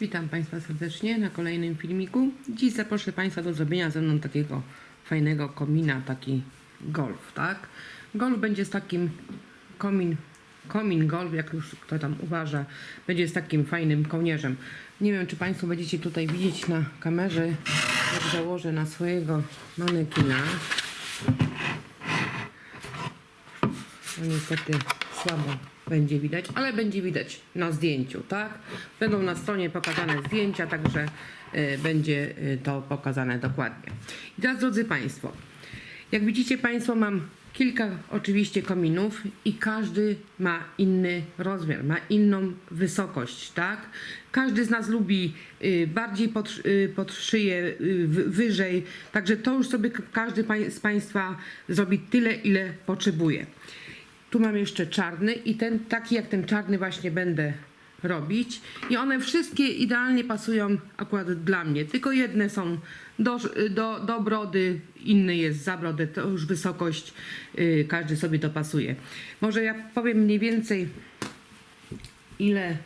Witam Państwa serdecznie na kolejnym filmiku. Dziś zaproszę Państwa do zrobienia ze mną takiego fajnego komina, taki golf, tak? Golf będzie z takim komin, komin golf, jak już kto tam uważa, będzie z takim fajnym kołnierzem. Nie wiem, czy Państwo będziecie tutaj widzieć na kamerze, jak założę na swojego manekina. No niestety słabo będzie widać, ale będzie widać na zdjęciu, tak? Będą na stronie pokazane zdjęcia, także y, będzie y, to pokazane dokładnie. I teraz, drodzy Państwo, jak widzicie Państwo, mam kilka oczywiście kominów i każdy ma inny rozmiar, ma inną wysokość, tak? Każdy z nas lubi y, bardziej pod, pod szyję, wy- wyżej, także to już sobie każdy z Państwa zrobi tyle, ile potrzebuje. Tu mam jeszcze czarny i ten taki jak ten czarny właśnie będę robić. I one wszystkie idealnie pasują akurat dla mnie. Tylko jedne są do, do, do brody, inny jest za brodę, to już wysokość yy, każdy sobie dopasuje. Może ja powiem mniej więcej ile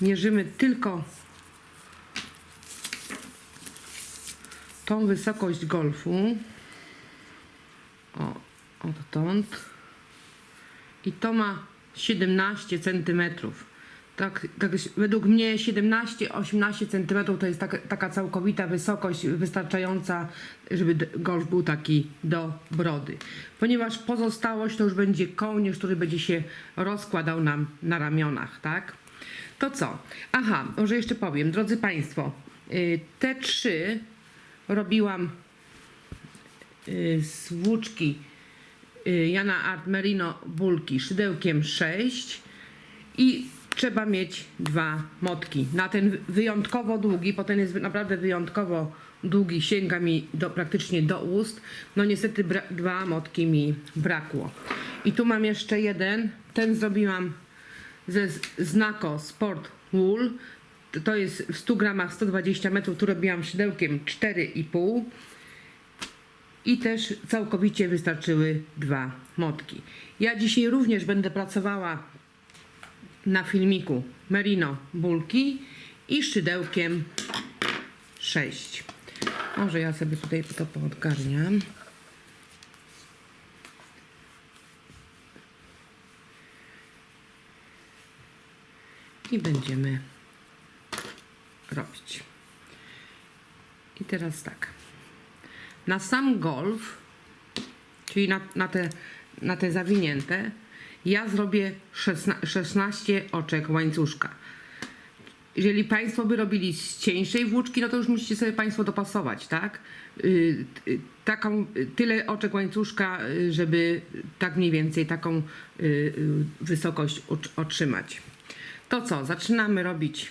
mierzymy tylko tą wysokość golfu. O, odtąd. I to ma 17 cm. Tak, tak, według mnie 17-18 cm to jest taka, taka całkowita wysokość wystarczająca, żeby golf był taki do brody. Ponieważ pozostałość to już będzie kołnierz, który będzie się rozkładał nam na ramionach, tak? To co? Aha, może jeszcze powiem, drodzy Państwo, y, te trzy robiłam y, z włóczki y, Jana Art Merino bulki szydełkiem 6 i trzeba mieć dwa motki. Na ten wyjątkowo długi, bo ten jest naprawdę wyjątkowo długi, sięga mi do, praktycznie do ust. No niestety dwa motki mi brakło. I tu mam jeszcze jeden, ten zrobiłam ze Znako Sport Wool. To jest w 100 gramach 120 metrów, tu robiłam szydełkiem 4,5 i też całkowicie wystarczyły dwa motki. Ja dzisiaj również będę pracowała na filmiku Merino Bulki i szydełkiem 6. Może ja sobie tutaj to poodgarniam. I będziemy robić. I teraz tak. Na sam golf, czyli na, na, te, na te zawinięte, ja zrobię 16, 16 oczek łańcuszka. Jeżeli Państwo by robili z cieńszej włóczki, no to już musicie sobie Państwo dopasować, tak? Y, y, taką, tyle oczek łańcuszka, y, żeby tak mniej więcej taką wysokość otrzymać. To co? Zaczynamy robić,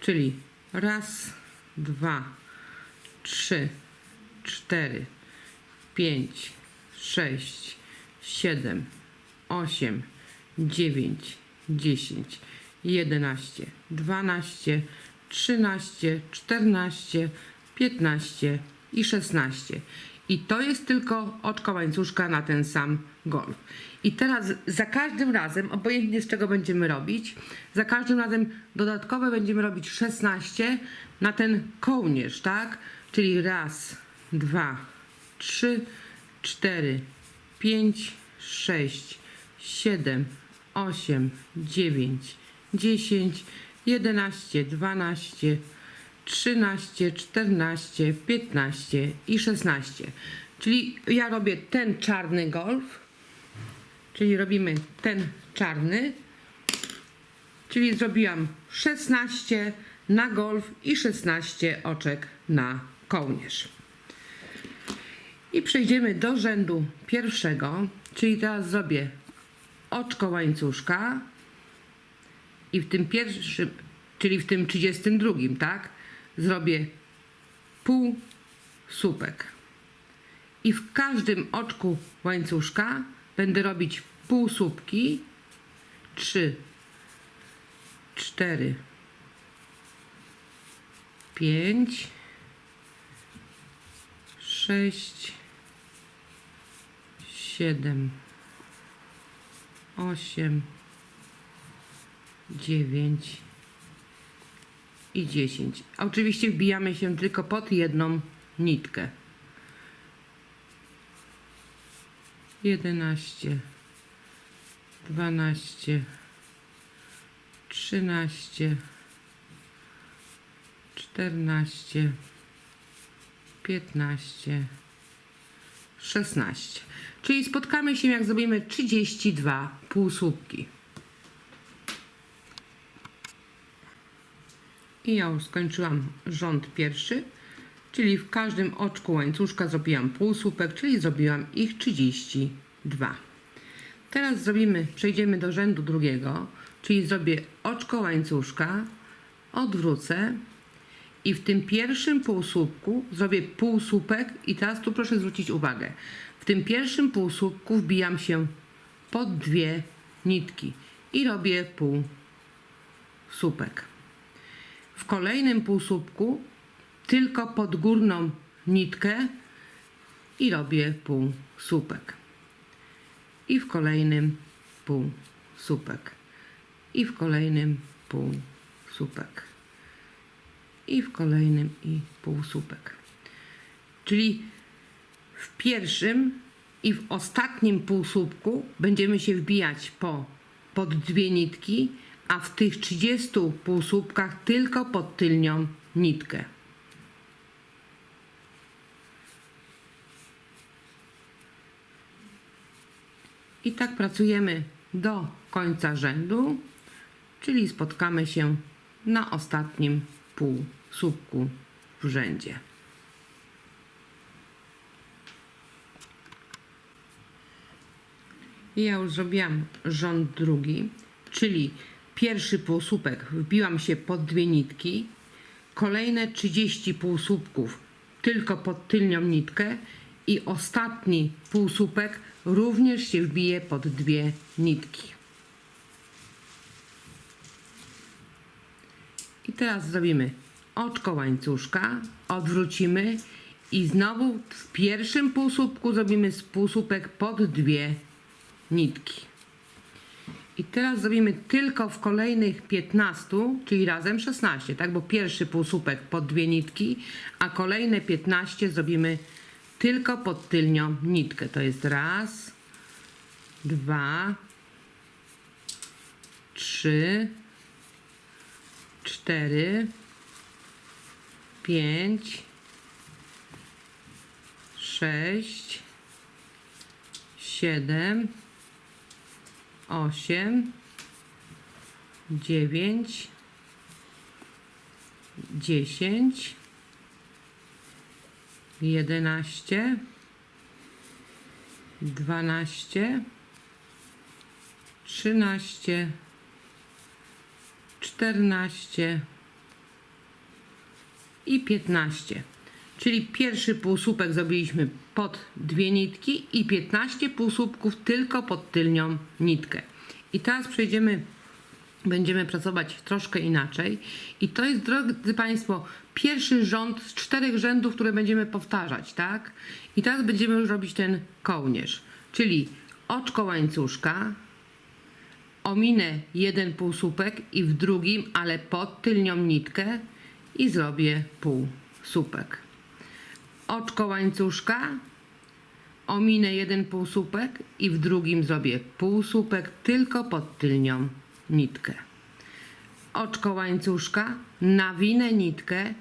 czyli raz, dwa, trzy, cztery, pięć, sześć, siedem, osiem, dziewięć, dziesięć, jedenaście, dwanaście, trzynaście, czternaście, piętnaście i szesnaście. I to jest tylko oczko łańcuszka na ten sam golf. I teraz za każdym razem, obojętnie z czego będziemy robić, za każdym razem dodatkowe będziemy robić 16 na ten kołnierz, tak? Czyli raz, dwa, trzy, cztery, pięć, sześć, siedem, osiem, dziewięć, dziesięć, jedenaście, dwanaście, 13, 14, 15 i 16. Czyli ja robię ten czarny golf, czyli robimy ten czarny, czyli zrobiłam 16 na golf i 16 oczek na kołnierz. I przejdziemy do rzędu pierwszego, czyli teraz zrobię oczko łańcuszka i w tym pierwszym, czyli w tym 32, tak, zrobię pół słupek. I w każdym oczku łańcuszka będę robić pół słupki. Trzy, cztery, pięć, sześć, siedem, osiem, dziewięć i dziesięć. Oczywiście wbijamy się tylko pod jedną nitkę. Jedenaście, dwanaście, trzynaście, czternaście, piętnaście, szesnaście. Czyli spotkamy się, jak zrobimy 32 półsłupki. I ja już skończyłam rząd pierwszy, czyli w każdym oczku łańcuszka zrobiłam półsłupek, czyli zrobiłam ich 32. Teraz zrobimy, przejdziemy do rzędu drugiego, czyli zrobię oczko łańcuszka, odwrócę i w tym pierwszym półsłupku zrobię półsłupek i teraz tu proszę zwrócić uwagę. W tym pierwszym półsłupku wbijam się pod dwie nitki i robię półsłupek. W kolejnym półsłupku tylko pod górną nitkę i robię półsłupek. I w kolejnym półsłupek. I w kolejnym półsłupek. I w kolejnym i półsłupek. Czyli w pierwszym i w ostatnim półsłupku będziemy się wbijać po pod dwie nitki, a w tych 30 półsłupkach tylko pod tylnią nitkę. I tak pracujemy do końca rzędu, czyli spotkamy się na ostatnim półsłupku w rzędzie. I ja już zrobiłam rząd drugi, czyli pierwszy półsłupek wbiłam się pod dwie nitki, kolejne 30 półsłupków tylko pod tylnią nitkę i ostatni półsłupek również się wbije pod dwie nitki. I teraz zrobimy oczko łańcuszka, odwrócimy i znowu w pierwszym półsłupku zrobimy półsłupek pod dwie nitki. I teraz zrobimy tylko w kolejnych 15, czyli razem 16, tak? Bo pierwszy półsłupek pod dwie nitki, a kolejne 15 zrobimy tylko pod tylnią nitkę. To jest raz, dwa, trzy, cztery, pięć, sześć, siedem, osiem, dziewięć, dziesięć, jedenaście, dwanaście, trzynaście, czternaście i piętnaście. Czyli pierwszy półsłupek zrobiliśmy pod dwie nitki i 15 półsłupków tylko pod tylnią nitkę. I teraz przejdziemy, będziemy pracować troszkę inaczej. I to jest, drodzy Państwo, pierwszy rząd z czterech rzędów, które będziemy powtarzać, tak? I teraz będziemy już robić ten kołnierz, czyli oczko łańcuszka, ominę jeden półsłupek i w drugim, ale pod tylnią nitkę i zrobię półsłupek oczko łańcuszka, ominę jeden półsłupek i w drugim zrobię półsłupek tylko pod tylnią nitkę. Oczko łańcuszka, nawinę nitkę,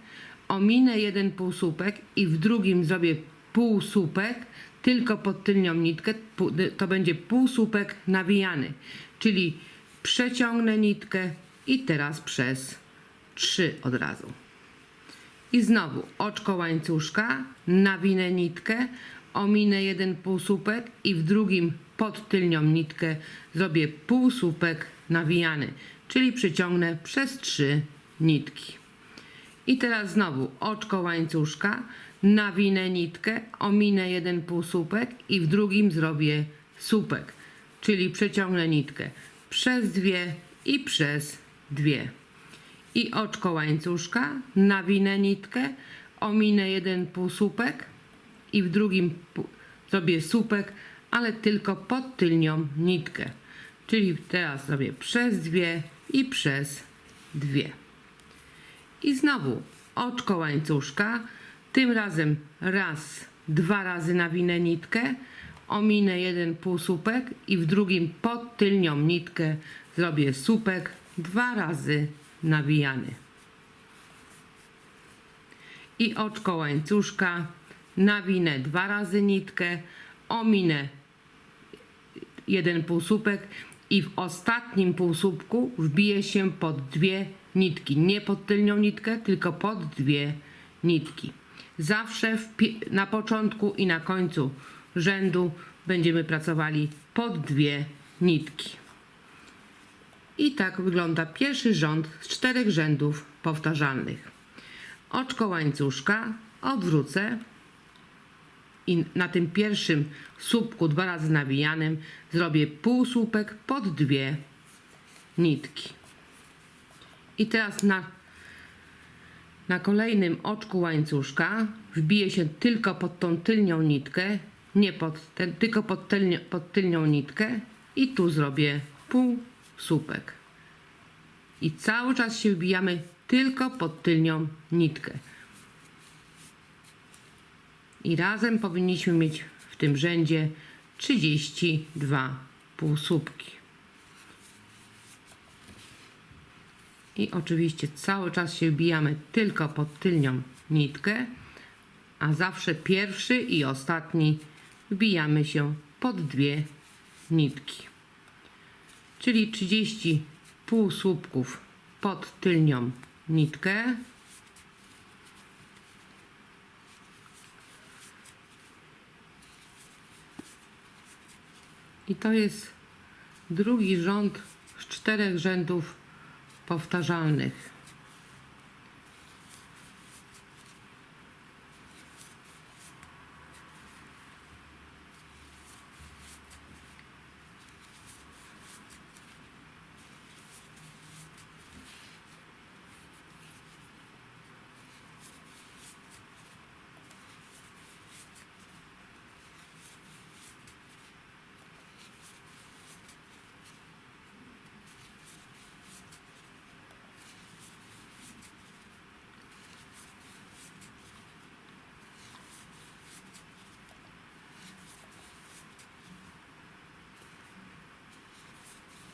ominę jeden półsłupek i w drugim zrobię półsłupek tylko pod tylnią nitkę, to będzie półsłupek nawijany, czyli przeciągnę nitkę i teraz przez trzy od razu. I znowu oczko łańcuszka, nawinę nitkę, ominę jeden półsłupek i w drugim pod tylnią nitkę zrobię półsłupek nawijany, czyli przyciągnę przez trzy nitki. I teraz znowu oczko łańcuszka, nawinę nitkę, ominę jeden półsłupek i w drugim zrobię słupek, czyli przeciągnę nitkę przez dwie i przez dwie i oczko łańcuszka, nawinę nitkę, ominę jeden półsłupek i w drugim zrobię słupek, ale tylko pod tylnią nitkę. Czyli teraz zrobię przez dwie i przez dwie. I znowu oczko łańcuszka, tym razem raz, dwa razy nawinę nitkę, ominę jeden półsłupek i w drugim pod tylnią nitkę zrobię słupek dwa razy nawijany. I oczko łańcuszka, nawinę dwa razy nitkę, ominę jeden półsłupek i w ostatnim półsłupku wbije się pod dwie nitki. Nie pod tylnią nitkę, tylko pod dwie nitki. Zawsze na początku i na końcu rzędu będziemy pracowali pod dwie nitki. I tak wygląda pierwszy rząd z czterech rzędów powtarzalnych. Oczko łańcuszka odwrócę i na tym pierwszym słupku dwa razy nawijanym zrobię półsłupek pod dwie nitki. I teraz na, na kolejnym oczku łańcuszka wbiję się tylko pod tą tylnią nitkę, nie pod ten, tylko pod, tylnią, pod tylnią nitkę i tu zrobię półsłupek. I cały czas się wbijamy tylko pod tylnią nitkę. I razem powinniśmy mieć w tym rzędzie 32 półsłupki. I oczywiście cały czas się wbijamy tylko pod tylnią nitkę, a zawsze pierwszy i ostatni wbijamy się pod dwie nitki. Czyli 30 półsłupków pod tylnią nitkę. I to jest drugi rząd z czterech rzędów powtarzalnych.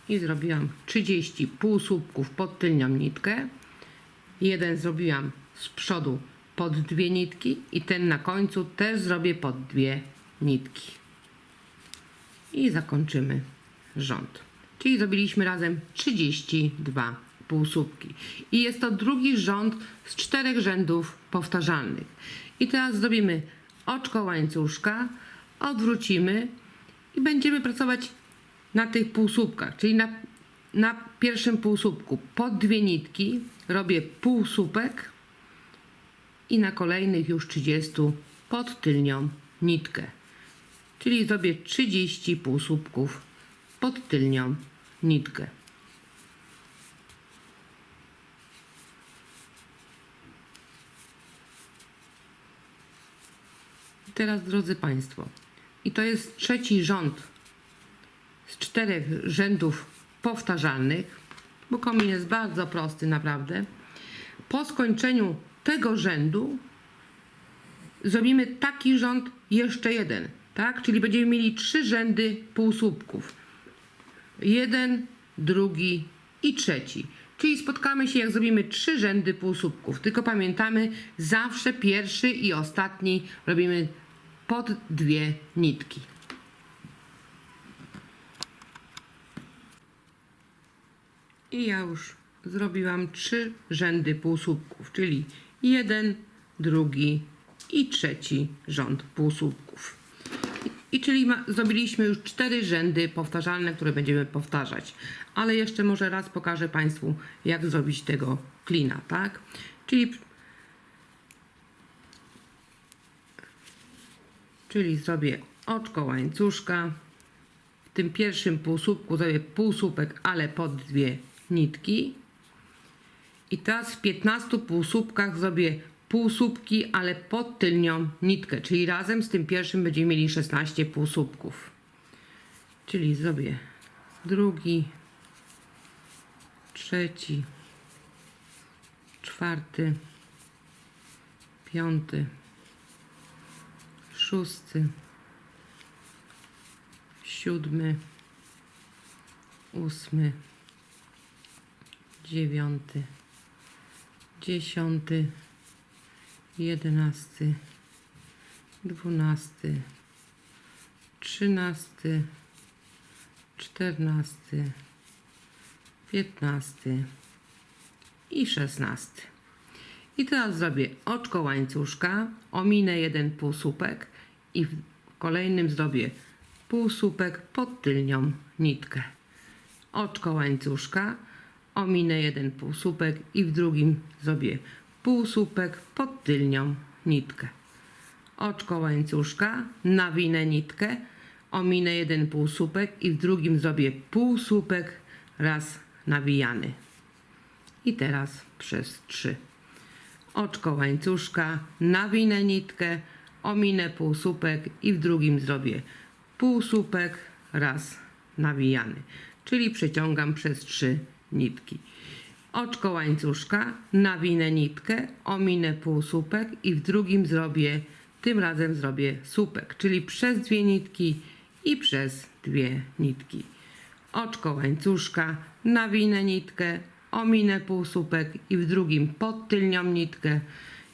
I zrobiłam 30 półsłupków pod tylnią nitkę. Jeden zrobiłam z przodu pod dwie nitki i ten na końcu też zrobię pod dwie nitki. I zakończymy rząd. Czyli zrobiliśmy razem 32 półsłupki. I jest to drugi rząd z czterech rzędów powtarzalnych. I teraz zrobimy oczko łańcuszka, odwrócimy i będziemy pracować na tych półsłupkach, czyli na, na pierwszym półsłupku pod dwie nitki robię półsłupek i na kolejnych już 30 pod tylnią nitkę. Czyli zrobię 30 półsłupków pod tylnią nitkę. Teraz drodzy Państwo, i to jest trzeci rząd z czterech rzędów powtarzalnych, bo komin jest bardzo prosty naprawdę. Po skończeniu tego rzędu zrobimy taki rząd jeszcze jeden, tak? Czyli będziemy mieli trzy rzędy półsłupków. Jeden, drugi i trzeci. Czyli spotkamy się, jak zrobimy trzy rzędy półsłupków. Tylko pamiętamy, zawsze pierwszy i ostatni robimy pod dwie nitki. I ja już zrobiłam trzy rzędy półsłupków, czyli jeden, drugi i trzeci rząd półsłupków. I, czyli ma, zrobiliśmy już cztery rzędy powtarzalne, które będziemy powtarzać. Ale jeszcze może raz pokażę Państwu, jak zrobić tego klina, tak? Czyli, czyli zrobię oczko łańcuszka, w tym pierwszym półsłupku zrobię półsłupek, ale pod dwie nitki. I teraz w 15 półsłupkach zrobię półsłupki, ale pod tylnią nitkę, czyli razem z tym pierwszym będziemy mieli 16 półsłupków. Czyli zrobię drugi, trzeci, czwarty, piąty, szósty, siódmy, ósmy, dziewiąty, dziesiąty, jedenasty, dwunasty, trzynasty, czternasty, piętnasty i szesnasty. I teraz zrobię oczko łańcuszka, ominę jeden półsłupek i w kolejnym zrobię półsłupek pod tylnią nitkę. Oczko łańcuszka, ominę jeden półsłupek i w drugim zrobię półsłupek pod tylnią nitkę. Oczko łańcuszka, nawinę nitkę, ominę jeden półsłupek i w drugim zrobię półsłupek raz nawijany. I teraz przez trzy oczko łańcuszka, nawinę nitkę, ominę półsłupek i w drugim zrobię półsłupek raz nawijany, czyli przeciągam przez trzy nitki. Oczko łańcuszka, nawinę nitkę, ominę półsłupek i w drugim zrobię, tym razem zrobię słupek, czyli przez dwie nitki i przez dwie nitki. Oczko łańcuszka, nawinę nitkę, ominę półsłupek i w drugim pod tylnią nitkę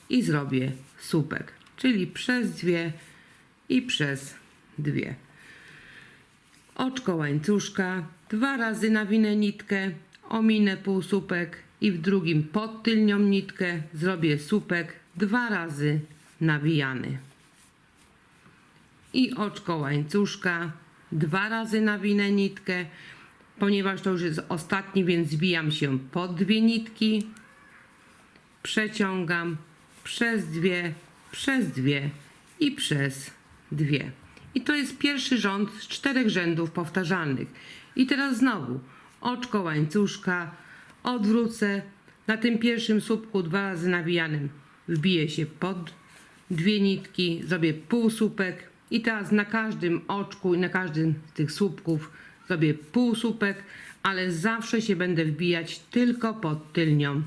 i zrobię słupek, czyli przez dwie i przez dwie. Oczko łańcuszka, dwa razy nawinę nitkę, ominę półsłupek i w drugim pod tylnią nitkę zrobię słupek dwa razy nawijany. I oczko łańcuszka, dwa razy nawinę nitkę, ponieważ to już jest ostatni, więc zbijam się pod dwie nitki, przeciągam przez dwie, przez dwie i przez dwie. I to jest pierwszy rząd z czterech rzędów powtarzalnych. I teraz znowu oczko łańcuszka, odwrócę, na tym pierwszym słupku dwa razy nawijanym wbiję się pod dwie nitki, zrobię półsłupek i teraz na każdym oczku i na każdym z tych słupków zrobię półsłupek, ale zawsze się będę wbijać tylko pod tylnią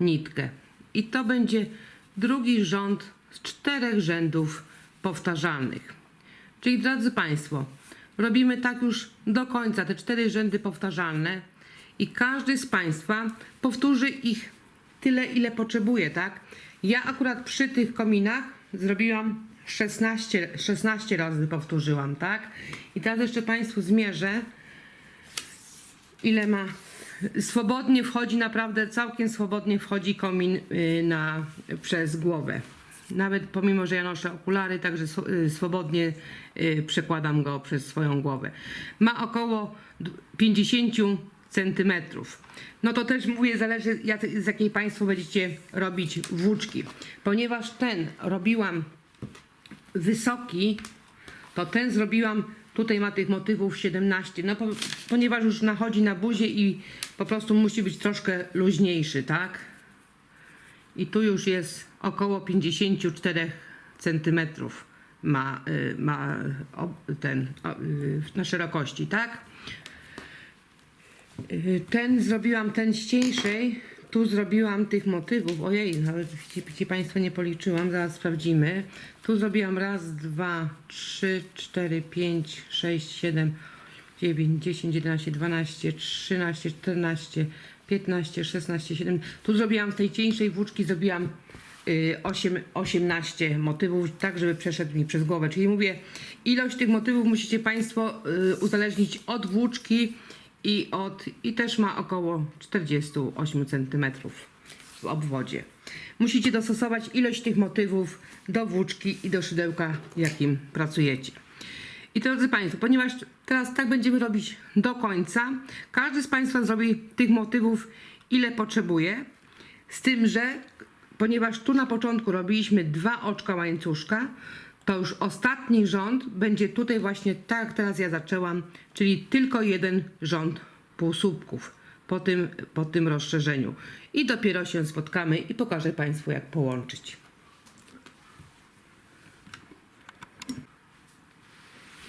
nitkę. I to będzie drugi rząd z czterech rzędów powtarzalnych. Czyli drodzy Państwo, robimy tak już do końca te cztery rzędy powtarzalne i każdy z Państwa powtórzy ich tyle, ile potrzebuje, tak? Ja akurat przy tych kominach zrobiłam 16, 16 razy powtórzyłam, tak? I teraz jeszcze Państwu zmierzę, ile ma. Swobodnie wchodzi, naprawdę całkiem swobodnie wchodzi komin y, na, przez głowę. Nawet pomimo, że ja noszę okulary, także y, swobodnie y, przekładam go przez swoją głowę. Ma około d- 50 centymetrów. No to też mówię, zależy z jakiej Państwo będziecie robić włóczki. Ponieważ ten robiłam wysoki, to ten zrobiłam, tutaj ma tych motywów 17, no po, ponieważ już nachodzi na buzię i po prostu musi być troszkę luźniejszy, tak? I tu już jest około 54 centymetrów ma, y, ma ten y, na szerokości, tak? Y, Ten zrobiłam, ten z cieńszej, tu zrobiłam tych motywów, ojej, nawet ci, ci Państwo nie policzyłam, zaraz sprawdzimy. Tu zrobiłam raz, dwa, trzy, cztery, pięć, sześć, siedem, dziewięć, dziesięć, jedenaście, dwanaście, trzynaście, czternaście, piętnaście, szesnaście, siedem. Tu zrobiłam w tej cieńszej włóczki, zrobiłam y, osiem, 18 motywów, tak żeby przeszedł mi przez głowę. Czyli mówię, ilość tych motywów musicie Państwo y, uzależnić od włóczki i od i też ma około 48 cm w obwodzie. Musicie dostosować ilość tych motywów do włóczki i do szydełka, jakim pracujecie. I drodzy Państwo, ponieważ teraz tak będziemy robić do końca, każdy z Państwa zrobi tych motywów ile potrzebuje, z tym, że ponieważ tu na początku robiliśmy dwa oczka łańcuszka, to już ostatni rząd będzie tutaj właśnie tak jak teraz ja zaczęłam, czyli tylko jeden rząd półsłupków po tym, po tym rozszerzeniu. I dopiero się spotkamy i pokażę Państwu jak połączyć.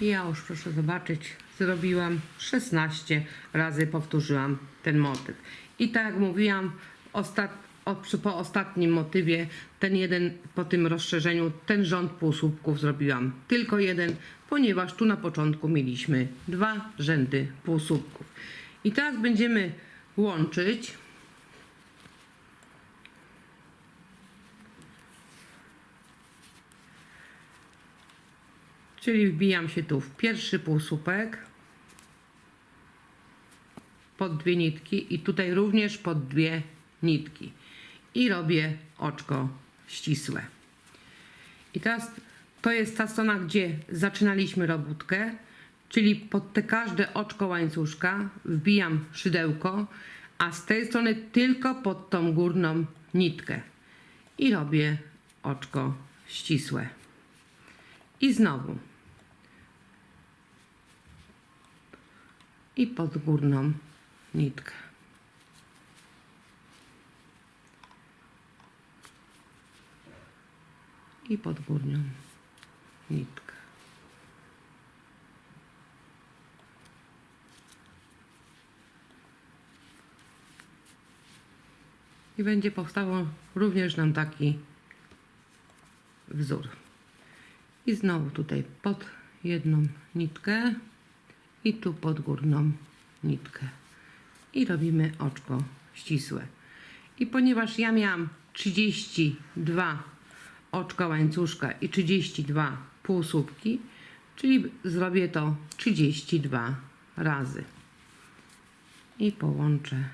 Ja już proszę zobaczyć, zrobiłam 16 razy powtórzyłam ten motyw. I tak jak mówiłam, ostat, o, przy, po ostatnim motywie, ten jeden, po tym rozszerzeniu, ten rząd półsłupków zrobiłam. Tylko jeden, ponieważ tu na początku mieliśmy dwa rzędy półsłupków. I teraz będziemy łączyć. Czyli wbijam się tu w pierwszy półsłupek pod dwie nitki i tutaj również pod dwie nitki i robię oczko ścisłe. I teraz to jest ta strona, gdzie zaczynaliśmy robótkę, czyli pod te każde oczko łańcuszka wbijam szydełko, a z tej strony tylko pod tą górną nitkę i robię oczko ścisłe. I znowu. I pod górną nitkę. I pod górną nitkę. I będzie powstawał również nam taki wzór. I znowu tutaj pod jedną nitkę i tu pod górną nitkę. I robimy oczko ścisłe. I ponieważ ja miałam 32 oczka łańcuszka i 32 półsłupki, czyli zrobię to 32 razy. I połączę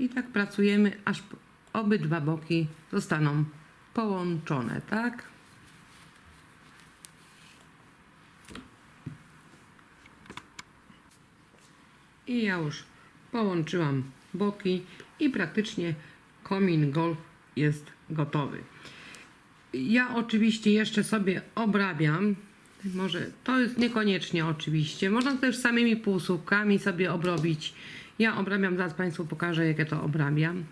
I tak pracujemy, aż obydwa boki zostaną połączone, tak? I ja już połączyłam boki i praktycznie komin golf jest gotowy. Ja oczywiście jeszcze sobie obrabiam. Może to jest niekoniecznie oczywiście. Można też samymi półsłupkami sobie obrobić. Ja obrabiam, zaraz Państwu pokażę, jak ja to obrabiam.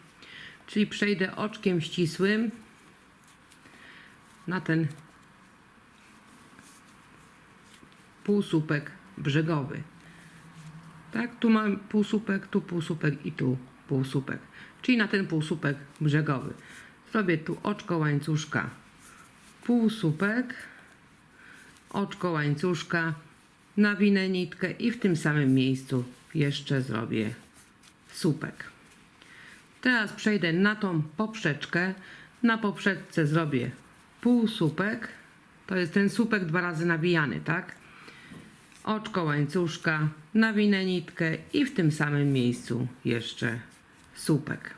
Czyli przejdę oczkiem ścisłym na ten półsłupek brzegowy. Tak, tu mam półsłupek, tu półsłupek i tu półsłupek. Czyli na ten półsłupek brzegowy. Zrobię tu oczko łańcuszka, półsłupek, oczko łańcuszka, nawinę nitkę i w tym samym miejscu jeszcze zrobię słupek. Teraz przejdę na tą poprzeczkę. Na poprzeczce zrobię półsłupek. To jest ten słupek dwa razy nawijany, tak? Oczko łańcuszka, nawinę nitkę i w tym samym miejscu jeszcze słupek.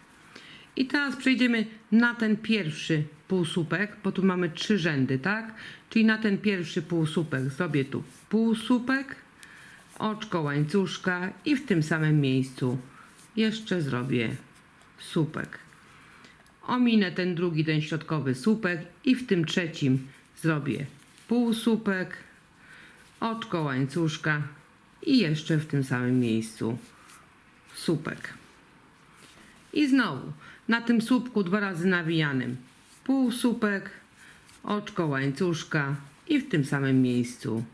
I teraz przejdziemy na ten pierwszy półsłupek, bo tu mamy trzy rzędy, tak? Czyli na ten pierwszy półsłupek zrobię tu półsłupek, oczko łańcuszka i w tym samym miejscu jeszcze zrobię słupek. Ominę ten drugi, ten środkowy słupek i w tym trzecim zrobię półsłupek, oczko łańcuszka i jeszcze w tym samym miejscu słupek. I znowu na tym słupku dwa razy nawijanym półsłupek, oczko łańcuszka i w tym samym miejscu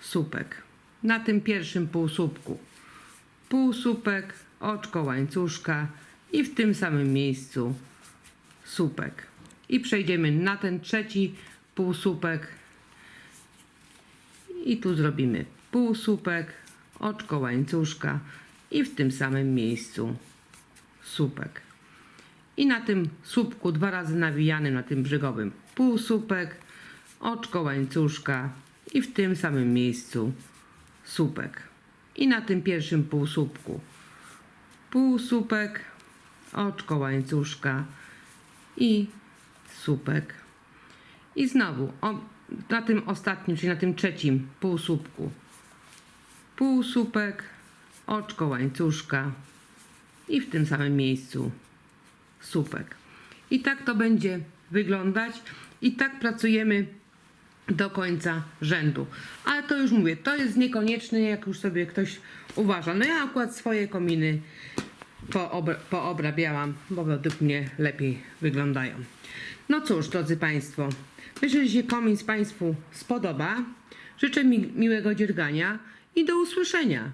słupek. Na tym pierwszym półsłupku półsłupek, oczko łańcuszka i w tym samym miejscu słupek. I przejdziemy na ten trzeci półsłupek i tu zrobimy półsłupek, oczko łańcuszka i w tym samym miejscu słupek. I na tym słupku dwa razy nawijanym na tym brzegowym półsłupek, oczko łańcuszka i w tym samym miejscu słupek. I na tym pierwszym półsłupku półsłupek, oczko łańcuszka i słupek. I znowu o, na tym ostatnim, czyli na tym trzecim półsłupku półsłupek, oczko łańcuszka i w tym samym miejscu słupek. I tak to będzie wyglądać. I tak pracujemy do końca rzędu. Ale to już mówię, to jest niekonieczne, jak już sobie ktoś uważa. No ja akurat swoje kominy poobra- poobrabiałam, bo według mnie lepiej wyglądają. No cóż, drodzy Państwo, myślę, że się komin z Państwu spodoba. Życzę mi miłego dziergania i do usłyszenia.